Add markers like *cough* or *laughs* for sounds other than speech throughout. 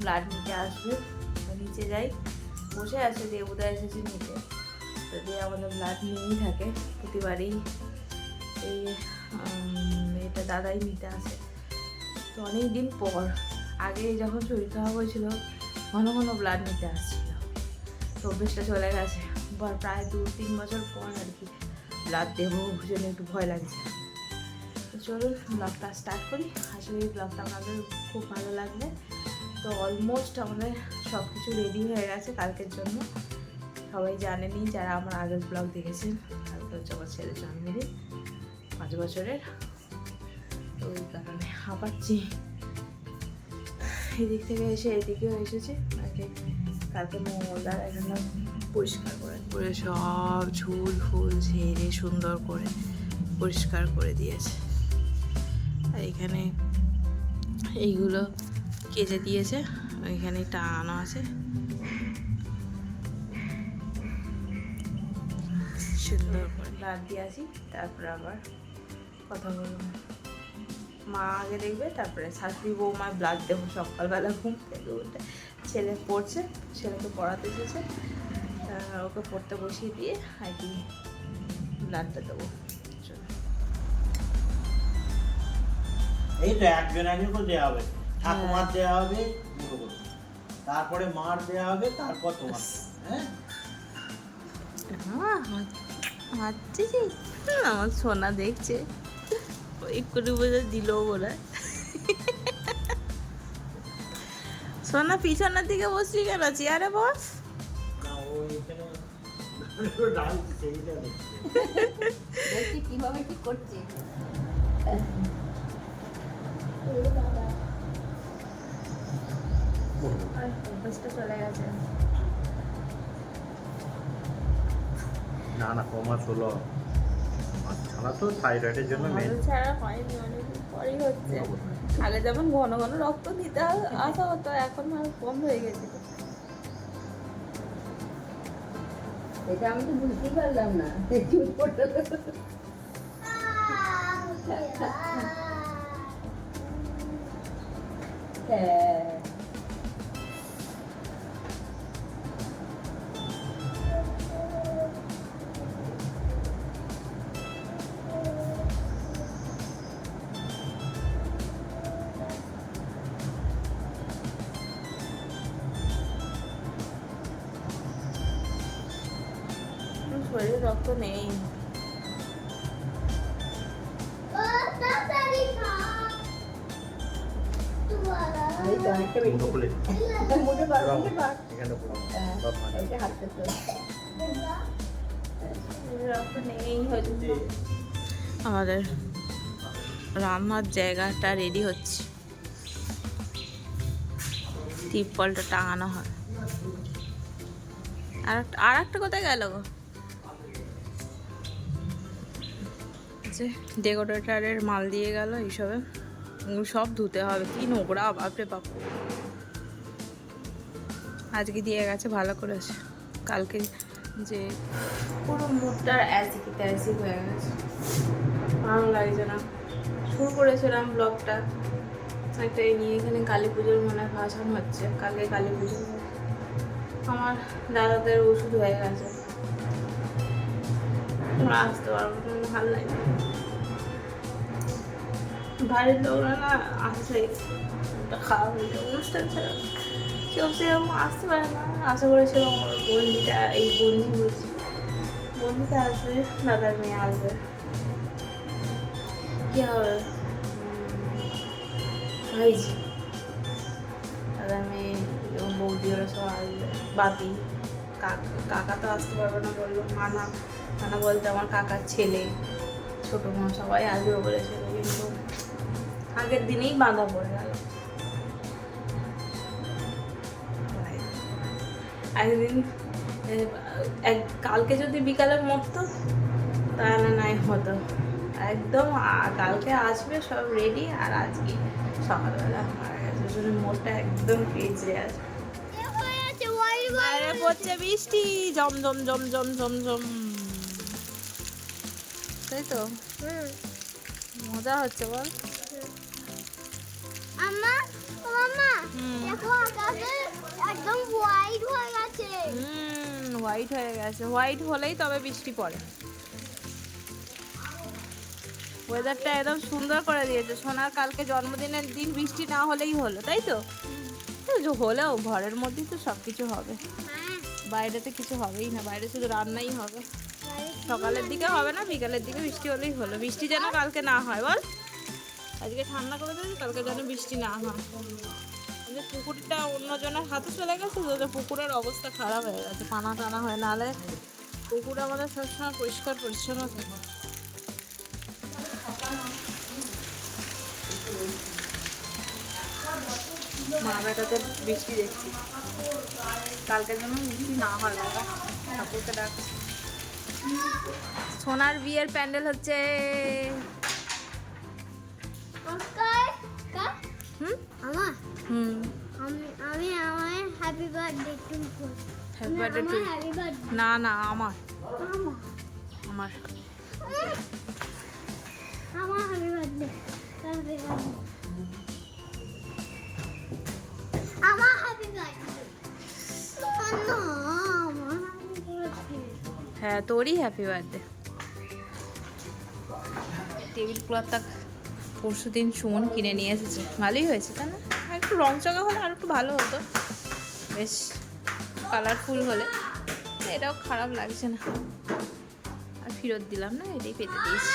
Blood নিতে আসবে। নিচে যাই। বসে আছে দেবুদা এসেছে নিতে। তো দিয়ে আমাদের ব্লাড নিয়েই থাকে। প্রতিবারই এই এটা দাদাই নিতে আসে। তো অনেক দিন পর আগে যখন শরীর খারাপ হয়েছিল, ঘন ঘন ব্লাড নিতে আসছিল। তো অভ্যেসটা চলে গেছে। প্রায় দু, তিন বছর পর আর কি ব্লাড দেবো জন্য একটু ভয় লাগছে। তো চলুন, ব্লগটা স্টার্ট করি। আসলে এই ব্লগটা আমাদের খুব ভালো লাগবে। তো অলমোস্ট আমাদের সব কিছু রেডি হয়ে গেছে কালকের জন্য। সবাই জানেনই যারা আমার আগের ব্লগ দেখেছেন কালকে হচ্ছে আমার ছেলের জন্মদিন পাঁচ বছরের। তো ওই কারণে হাঁপাচ্ছি এদিক থেকে এসে এদিকেও এসেছে। আগে কালকে মঙ্গলবার, এখানে পরিষ্কার করে করে সব ঝুল, ফুল ঝেড়ে সুন্দর করে পরিষ্কার করে দিয়েছে। আর এখানে এইগুলো কেজে দিয়েছে এখানে টাঙানো আছে। সুন্দর করে। ব্লাড দিয়ে আসি তারপরে আবার কথা বলব। মা আগে দেখবে তারপরে শাশুড়ি বৌমা ব্লাড দেবো সকালবেলা ঘুম থেকে উঠে। ছেলে পড়ছে ছেলেকে পড়াতে এসেছে ওকে পড়তে বসিয়ে দিয়ে আর কি ব্লাডটা দেবো। এই তো একজন একজন করে দেওয়া হবে। ঠাকুমার দেওয়া হবে তারপরে মার দেওয়া হবে তারপর তোমার। হ্যাঁ? হ্যাঁ হাঁটছে যে আমার সোনা দেখছে। করে বোঝা দিল বলে সোনা পিছনের দিকে বসছি কেন? চেয়ারে বস। *laughs* কীভাবে কি করছে। না না কমাস হলো। ছাড়া তো থাইরয়েডের জন্য মেন ছাড়া হয়নি অনেকদিন পরেই হচ্ছে। আগে যেমন ঘন ঘন রক্ত দিতে আসা হতো এখন আর কম হয়ে গেছে। এটা আমি তো বুঝতেই পারলাম না। চুপ করতে *laughs* হ্যাঁ। রক্ত নেই। হয়তো। আমাদের রান্নার জায়গাটা রেডি হচ্ছে। তিরপলটা টাঙানো হয়। আর একটা- আর একটা কোথায় গেল গো? যে ডেকোরেটারের মাল দিয়ে গেল এইসবে। সব ধুতে হবে। কি নোংরা বাপরে বাপ। আজকে দিয়ে গেছে ভালো করেছে কালকে যে পুরো মুখটা অ্যাসিকি ত্যাসি হয়ে গেছে। ভালো লাগছে না। শুরু করেছিলাম ব্লগটা একটা এই নিয়ে এখানে কালী পুজোর মনে হয় ভাষণ হচ্ছে। কালকে কালী পুজো। আমার দাদাদের ওষুধ হয়ে গেছে। আসতে পারব ভালো লাগে। বাড়ির লোকরা না আসলে একটা খাওয়া অনুষ্ঠান ছাড়া কেউ সেরকম আসতে পারে না আশা করেছিলাম আমার বন্দিটা এই বন্দি বলছি বন্দিটা আসবে। দাদার মেয়ে আসবে কি হবে হয়েছি দাদার মেয়ে বৌদি ওরা সব আসবে বাপি কাকা তো আসতে পারবে না বলল মানা মানা বলতে আমার কাকার ছেলে ছোটো মা সবাই আসবে বলেছিল কিন্তু আগের দিনেই বাঁধা পড়ে গেল। একদিন এক, কালকে যদি বিকালে মরতো, তাহলে নাই হতো। একদম কালকে আসবে, সব রেডি আর আজকে সকালবেলা মারা গেছে। জন্য মোড়টা একদম পেজে আছে। বাইরে পড়ছে বৃষ্টি। জম জম জম জম জম জম। তাই তো? মজা হচ্ছে বল। আম্মা ও মামা দেখো আকাশে একদম হোয়াইট হয়ে গেছে। হুম হোয়াইট হয়ে গেছে। হোয়াইট হলেই তবে বৃষ্টি পড়ে। ওয়েদারটা একদম সুন্দর করে দিয়েছে। সোনার কালকে জন্মদিনের দিন বৃষ্টি না হলেই হলো তাই তো? হলেও ঘরের মধ্যেই তো সব কিছু হবে। হ্যাঁ। বাইরেতে কিছু হবেই না বাইরে শুধু রান্নাই হবে। সকালের দিকে হবে না বিকালের দিকে বৃষ্টি হলেই হলো। বৃষ্টি যেন কালকে না হয় বল। আজকে ঠান্ডা করে দিয়েছে কালকে যেন বৃষ্টি না হয়। যে পুকুরটা অন্যজনের হাতে চলে গেছে তো ওদের পুকুরের অবস্থা খারাপ হয়ে গেছে পানা টানা হয়ে নাহলে পুকুর আমাদের সবসময় পরিষ্কার পরিচ্ছন্ন থাকে। মা বেটাদের বৃষ্টি দেখছি। কালকে যেন বৃষ্টি না হয় বাবা। ঠাকুরকে ডাকছি। সোনার বিয়ের প্যান্ডেল হচ্ছে। হুম? আমার? হুম। আমি আমি আমার happy birthday to happy birthday to না না আমার। আমার? আমার। হ্যাপি বার্থডে হ্যাপি বার্থডে আমার হ্যাপি বার্থডে আমার হ্যাপি বার্থডে হ্যাঁ তোরই হ্যাপি বার্থডে টেবিল ক্লথটা পরশু দিন সুমন কিনে নিয়ে এসেছে। ভালোই হয়েছে, তাই না? আর একটু রং চঙা হলে আর একটু ভালো হতো। বেশ কালারফুল হলে। এটাও খারাপ লাগছে না। আর ফেরত দিলাম না, এটাই পেতে দিয়েছি।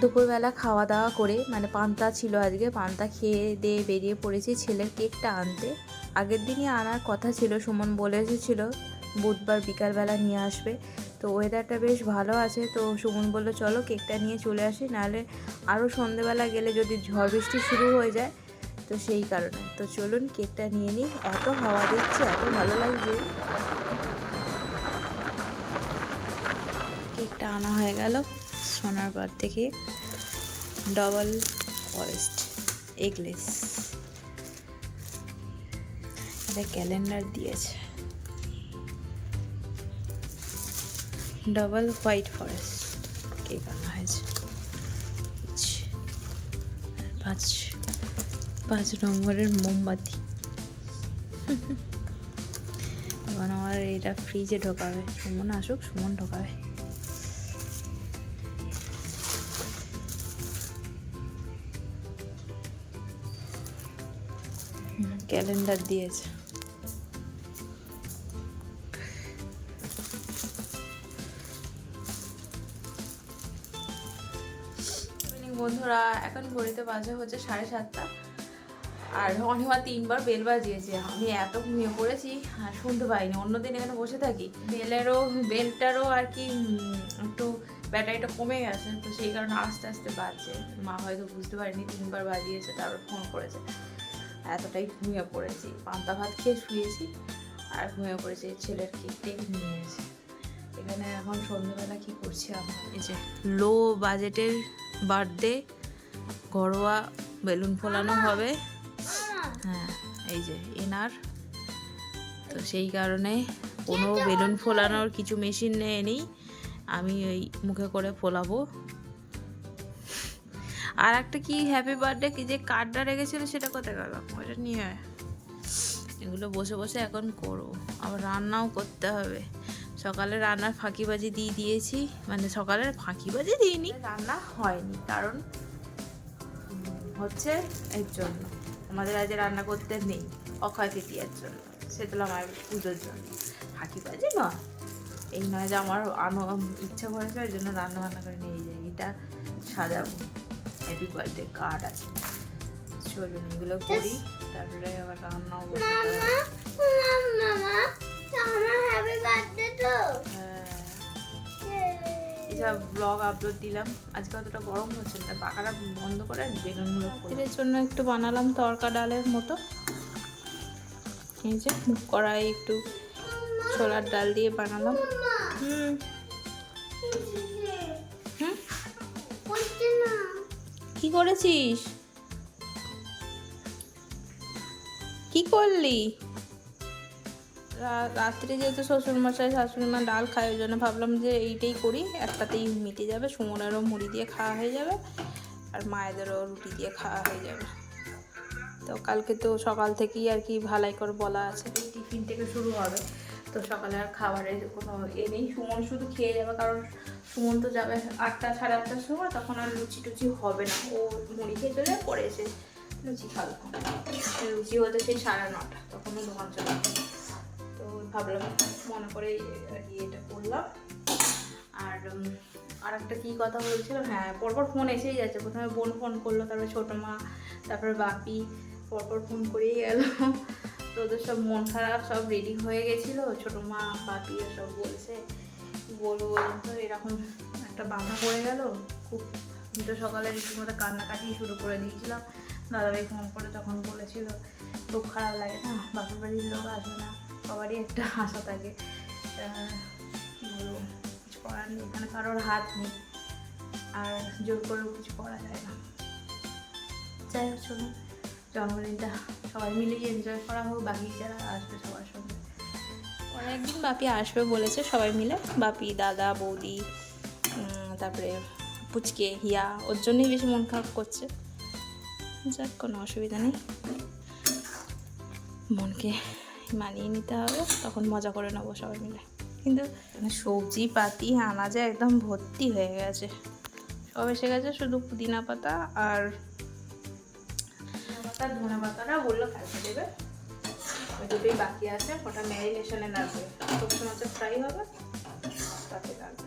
দুপুরবেলা খাওয়া দাওয়া করে মানে পান্তা ছিল আজকে, পান্তা খেয়ে দিয়ে বেরিয়ে পড়েছি ছেলের কেকটা আনতে। আগের দিনই আনার কথা ছিল, সুমন বলে এসেছিল, বুধবার বিকালবেলা নিয়ে আসবে। তো ওয়েদারটা বেশ ভালো আছে। তো সুমন বলল, চলো কেকটা নিয়ে চলে আসি, নাহলে আরও সন্ধেবেলা গেলে যদি ঝড় বৃষ্টি শুরু হয়ে যায়, তো সেই কারণে। তো চলুন কেকটা নিয়ে নিই। এত হাওয়া দিচ্ছে, এত ভালো লাগছে। কেকটা আনা হয়ে গেল সোনার বার থেকে। ডবল ফরেস্ট এগলেস এটা ক্যালেন্ডার দিয়েছে। Double white forest. কেক আনা হয়েছে? পাঁচ। পাঁচ নম্বরের মোমবাতি। *laughs* এখন আমার এটা ফ্রিজে ঢোকাবে। সুমন আসুক, সুমন ঢোকাবে। ক্যালেন্ডার দিয়েছে। বন্ধুরা, এখন ঘড়িতে বাজে হচ্ছে সাড়ে সাতটা। আর অনিমা তিনবার বেল বাজিয়েছে। আমি এত ঘুমিয়ে পড়েছি, আর শুনতে পাইনি। অন্যদিন এখানে বসে থাকি, বেলেরও, বেলটারও আর কি একটু ব্যাটারিটা কমে গেছে। তো সেই কারণে আস্তে আস্তে বাজছে। মা হয়তো বুঝতে পারেনি, তিনবার বাজিয়েছে, তারপর ফোন করেছে। এতটাই ঘুমিয়ে পড়েছি। পান্তা ভাত খেয়ে শুয়েছি, আর ঘুমিয়ে পড়েছি। ছেলের কেকটাই নিয়ে এখানে এখন সন্ধ্যেবেলা কি করছি আমরা? এই যে লো বাজেটের বার্থডে ঘরোয়া বেলুন ফোলানো হবে। হ্যাঁ এই যে এনার। তো সেই কারণে কোনো বেলুন ফোলানোর কিছু মেশিন নেই নেই। আমি ওই মুখে করে ফোলাবো। আর একটা কি হ্যাপি বার্থডে কি যে কার্ডটা রেখেছিল সেটা কোথায় গেল? ওটা নিয়ে এগুলো বসে বসে এখন করব আবার রান্নাও করতে হবে। সকালে রান্নার ফাঁকিবাজি দিয়ে দিয়েছি। মানে সকালের ফাঁকিবাজি দিইনি। রান্না হয়নি কারণ হচ্ছে এর জন্য। আমাদের আজ রান্না করতে নেই অক্ষয় তৃতীয়ার জন্য। শীতলা মায়ের পুজোর জন্য। ফাঁকিবাজি নয়। এই নয় যে আমার আনো ইচ্ছা করেছে ওই জন্য রান্না বান্না করে নিয়ে যাই। এটা সাজাবো। হ্যাপি বার্থডে কার্ড আছে। চলুন এগুলো করি। তারপরে আবার রান্নাও করতে ব্লগ আপলোড দিলাম। আজকে অতটা গরম হচ্ছে না পাখাটা বন্ধ করে এর জন্য একটু বানালাম তরকা ডালের মতো। এই যে কড়াই একটু ছোলার ডাল দিয়ে বানালাম। হুম। কি করেছিস? কি করলি? রাত্রে যেহেতু শ্বশুরমশাই শাশুড়ি মা ডাল খায়, ওই জন্য ভাবলাম যে এইটাই করি। একটাতেই মিটে যাবে সুমনেরও মুড়ি দিয়ে খাওয়া হয়ে যাবে, আর মায়েদেরও রুটি দিয়ে খাওয়া হয়ে যাবে। তো কালকে তো সকাল থেকেই আর কি ভালাই করে বলা আছে টিফিন থেকে শুরু হবে। তো সকালে আর খাবারের কোনো এ নেই। সুমন শুধু খেয়ে যাবে, কারণ সুমন তো যাবে আটটা সাড়ে আটটার সময়, তখন আর লুচি টুচি হবে না। ও মুড়ি খেয়ে চলে পরে এসে লুচি খাবে। লুচি হতে সেই সাড়ে নটা, তখনও দোকান চলে ভাবলাম মনে করে আর এটা করলাম। আর আর একটা কী কথা বলছিলাম হ্যাঁ পরপর ফোন এসেই যাচ্ছে। প্রথমে বোন ফোন করল, তারপরে ছোটো মা, তারপরে বাপি, পরপর ফোন করেই গেল। তো ওদের সব মন খারাপ, সব রেডি হয়ে গেছিল। ছোটো মা, বাপি সব বলছে বলব তো এরকম একটা বাধা পড়ে গেল। খুব তো সকালে রীতিমতো কান্নাকাটি শুরু করে দিয়েছিলাম। দাদাভাই ফোন করে তখন বলেছিল খুব খারাপ লাগে না? বাপের বাড়ির লোক আসবে না। সবারই একটা আশা থাকে। কিছু করার নেই এখানে কারোর হাত নেই। আর জোর করেও কিছু করা যায় না। যাই হোক, চলুন। জন্মদিনটা সবাই মিলে এনজয় করা হোক, বাকি যারা আসবে সবার সঙ্গে। পরে একদিন বাপি আসবে বলেছে সবাই মিলে। বাপি, দাদা, বৌদি তারপরে পুচকে, হিয়া, ওর জন্যই বেশি মন খারাপ করছে। যাক, কোনো অসুবিধা নেই। মনকে মানিয়ে নিতে হবে তখন মজা করে নেব সবাই মিলে। কিন্তু সবজি পাতি আনাজে একদম ভর্তি হয়ে গেছে। সব এসে গেছে শুধু পুদিনা পাতা আর পাতা ধনে পাতাটা বলল কালকে দেবে। দুটোই বাকি আছে ওটা ম্যারিনেশনে লাগবে। সবজি মাছের ফ্রাই হবে তাতে লাগবে।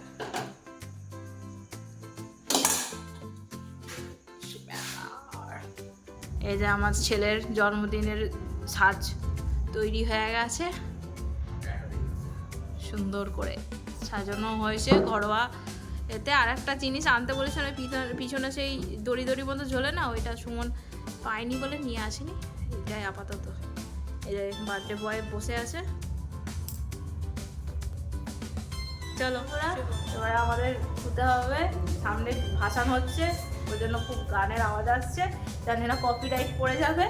এই যে আমার ছেলের জন্মদিনের সাজ। তৈরি হয়ে গেছে। সুন্দর করে সাজানো হয়েছে ঘরোয়া। এতে আর একটা জিনিস আনতে বলেছিল পিছনে সেই দড়ি দড়ি মতো ঝোলে না, ওইটা সুমন পায়নি বলে নিয়ে আসেনি। এটাই আপাতত। যে বার্থডে বয় বসে আছে। চলো। এবারে আমাদের শুতে হবে। সামনে ভাসান হচ্ছে, ওই জন্য খুব গানের আওয়াজ আসছে। জানি না কপিরাইট পড়ে যাবে।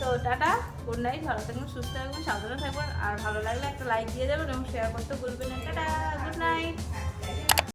তো টাটা। গুড ভালো থাকবেন, সুস্থ থাকবেন, সাবধানে থাকবেন, আর ভালো লাগলে একটা লাইক দিয়ে দেবেন এবং শেয়ার করতে ভুলবেন না। Tata good night